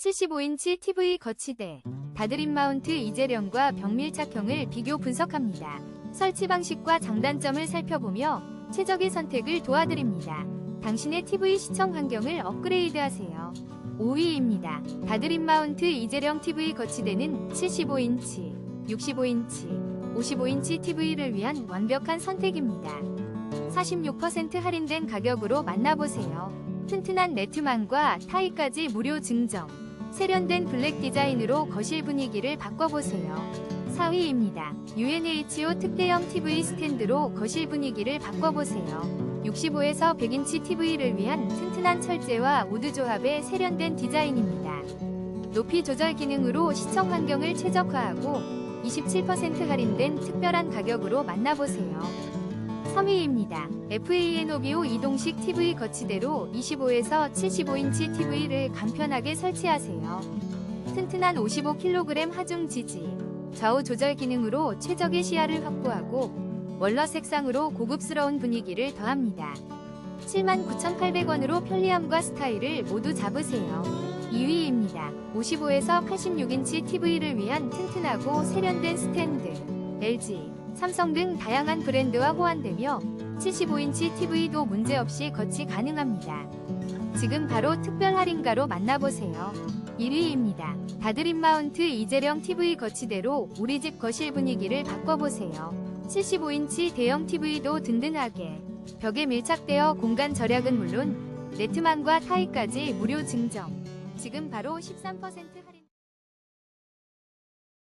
75인치 TV 거치대, 다드림 마운트 이재령과 벽밀착형을 비교 분석합니다. 설치 방식과 장단점을 살펴보며 최적의 선택을 도와드립니다. 당신의 TV 시청 환경을 업그레이드하세요. 5위입니다. 다드림 마운트 이재령 TV 거치대는 75인치, 65인치, 55인치 TV를 위한 완벽한 선택입니다. 46% 할인된 가격으로 만나보세요. 튼튼한 네트망과 타이까지 무료 증정. 세련된 블랙 디자인으로 거실 분위기를 바꿔보세요. 4위입니다. UNHO 특대형 TV 스탠드로 거실 분위기를 바꿔보세요. 65에서 100인치 TV를 위한 튼튼한 철제와 우드 조합의 세련된 디자인입니다. 높이 조절 기능으로 시청 환경을 최적화하고 27% 할인된 특별한 가격으로 만나보세요. 3위입니다. FANOBO 이동식 TV 거치대로 25에서 75인치 TV를 간편하게 설치하세요. 튼튼한 55kg 하중 지지, 좌우 조절 기능으로 최적의 시야를 확보하고 원러 색상으로 고급스러운 분위기를 더합니다. 79,800원으로 편리함과 스타일을 모두 잡으세요. 2위입니다. 55에서 86인치 TV를 위한 튼튼하고 세련된 스탠드, LG, 삼성 등 다양한 브랜드와 호환되며 75인치 TV도 문제없이 거치 가능합니다. 지금 바로 특별 할인가로 만나보세요. 1위입니다. 다드림 마운트 이재령 TV 거치대로 우리 집 거실 분위기를 바꿔보세요. 75인치 대형 TV도 든든하게 벽에 밀착되어 공간 절약은 물론 네트망과 타이까지 무료 증정. 지금 바로 13% 할인